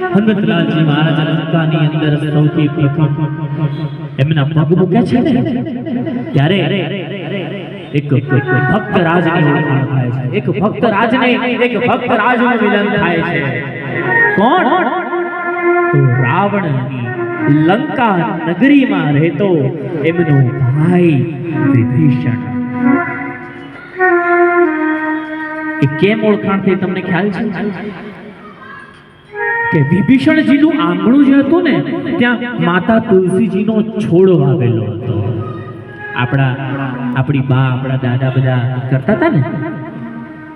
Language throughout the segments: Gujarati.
હનુમંતલાલજી મહારાજ રસ્તાની અંદર સૌથી પ્રથમ એમના પગ મૂક્યા છે ને, ત્યારે એક ભક્ત રાજની ઓળખાણ થાય છે. એક ભક્ત રાજને એક ભક્ત રાજનું મિલન થાય છે. કોણ? તો રાવણની લંકા નગરીમાં રહેતો એમનો ભાઈ વિભીષણ. એ કેમ ઓળખાણ થઈ, તમને ખ્યાલ છે? કે વિભીષણજીનું આંગણું જે હતું ને, ત્યાં માતા તુલસીજીનો છોડ વાવેલો હતો. આપણા, આપણી બા, આપણા દાદા બધા કરતા હતા ને,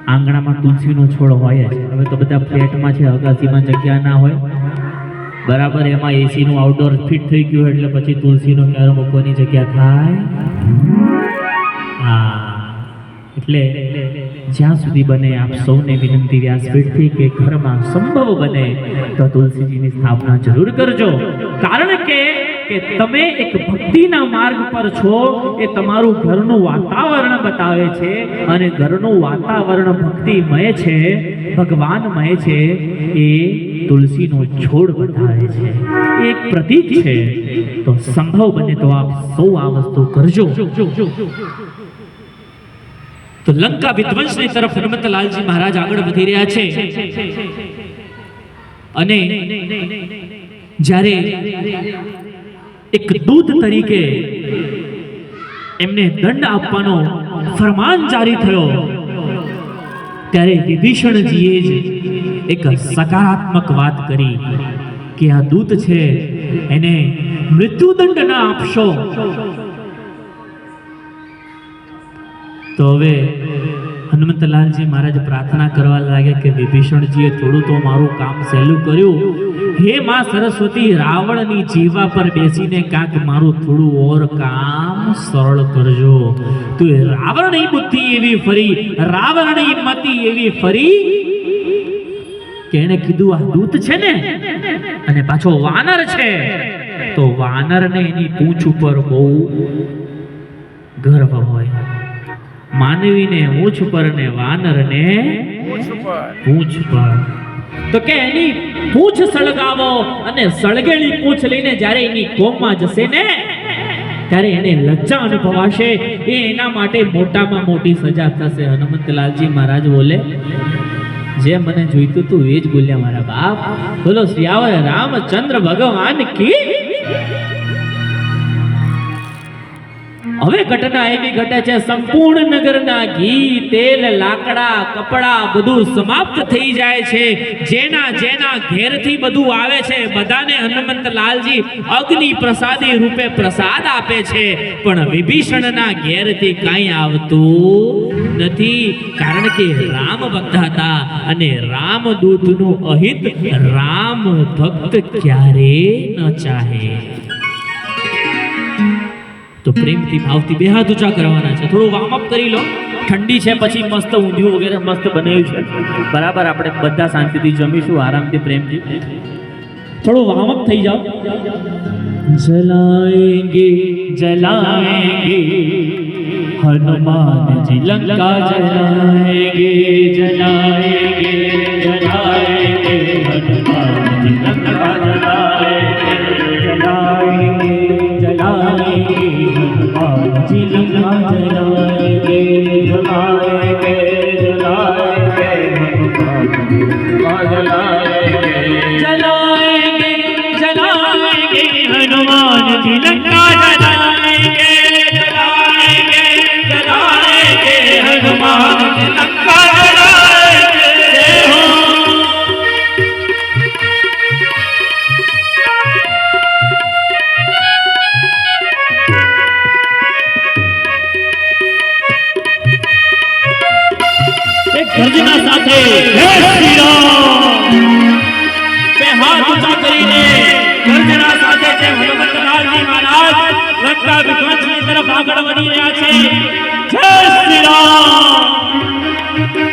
આંગણામાં તુલસીનો છોડ હોય જ. હવે તો બધા ફ્લેટમાં છે, અગાસીમાં જગ્યા ના હોય. બરાબર, એમાં એસીનું આઉટડોર ફિટ થઈ ગયું એટલે પછી તુલસીનો ક્યારે મૂકવાની જગ્યા થાય. હા. એટલે જ્યાં સુધી બને આપ સૌને વિનંતી વ્યાસપીઠથી કે ઘરમાં સંભવ બને તો તુલસીજીની સ્થાપના જરૂર કરજો. કારણ કે તમે એક ભક્તિના માર્ગ પર છો એ તમારું ઘરનું વાતાવરણ બતાવે છે અને ઘરનું વાતાવરણ ભક્તિમય છે, ભગવાનમય છે, એ તુલસીનો છોડ બતાવે છે. એક પ્રતીક છે. તો સંભવ બને તો આપ સૌ આ વસ્તુ કરજો. તો લંકા વિધ્વંસની તરફ હનુમંતલાલજી મહારાજ આગળ વધી રહ્યા છે. અને જ્યારે એક દૂત તરીકે એમને દંડ આપવાનો ફરમાન જારી થયો, ત્યારે વિભીષણજીએ જ એક સકારાત્મક વાત કરી કે આ દૂત છે, એને મૃત્યુદંડ ના આપશો. તો હવે હનુમંતલાલજી મહારાજ પ્રાર્થના કરવા લાગ્યા કે વિભીષણજીએ થોડું તો મારું કામ સહેલું કર્યું. હે માં સરસ્વતી, રાવણની જીવા પર બેસીને કાંક મારું થોડું ઓર કામ સરળ કરજો. તો રાવણની બુદ્ધિ એવી ફરી, રાવણની મતિ એવી ફરી કે એને કીધું, આ દૂત છે ને? અને પાછો વાનર છે. તો વાનરને એની પૂંછ ઉપર બહુ ગર્વ હોય. માનવીને ઊંચ પર ને વાનરને પૂંછ પર. તો કે એની પૂંછ સળગાવો અને સળગેલી પૂંછ લઈને જ્યારે એની કોમમાં જશે ને ત્યારે એને લજ્જા અનુભવાશે. એ એના માટે મોટામાં મોટી સજા થશે. હનુમંતલાલજી મહારાજ બોલે જે મને જોઈતું તું એ જ બોલ્યા મારા બાપ. બોલો શ્યાવર રામચંદ્ર ભગવાન કી હવે ઘટના એવી ઘટે છે, સંપૂર્ણ નગરના ઘી, તેલ, લાકડા, કપડા બધું સમાપ્ત થઈ જાય છે. જેના જેના ઘેરથી બધું આવે છે, બધાને હનુમંત લાલજી અગ્નિ પ્રસાદી રૂપે પ્રસાદ આપે છે. પણ વિભીષણના ઘેરથી કાંઈ આવતું નથી, કારણ કે રામ ભક્ત હતા અને રામદૂતનું અહિત રામ ભક્ત ક્યારે ન ચાહે. તો પ્રેમથી, ભાવથી બે હાથ ઊંચા કરવાના છે. થોડું વાર્મ અપ કરી લો. ઠંડી છે, પછી મસ્ત ઊંધિયું વગેરે મસ્ત બનાવ્યું છે. બરાબર, આપણે બધા શાંતિથી જમીશું આરામથી, પ્રેમથી. થોડું વાર્મ અપ થઈ જાઓ. જલાએંગે જલાએંગે હનુમાનજી લંકા જલાએંગે જલાએંગે જલાએંગે ગર્જના સાથે જય શ્રી રામ. બે હાથ ઊંચા કરીને ગર્જના સાથે જે હનુમંતલાલજી મહારાજ. લગતા વિધ્વંસની તરફ આગળ વધી રહ્યા છે. જય શ્રી રામ.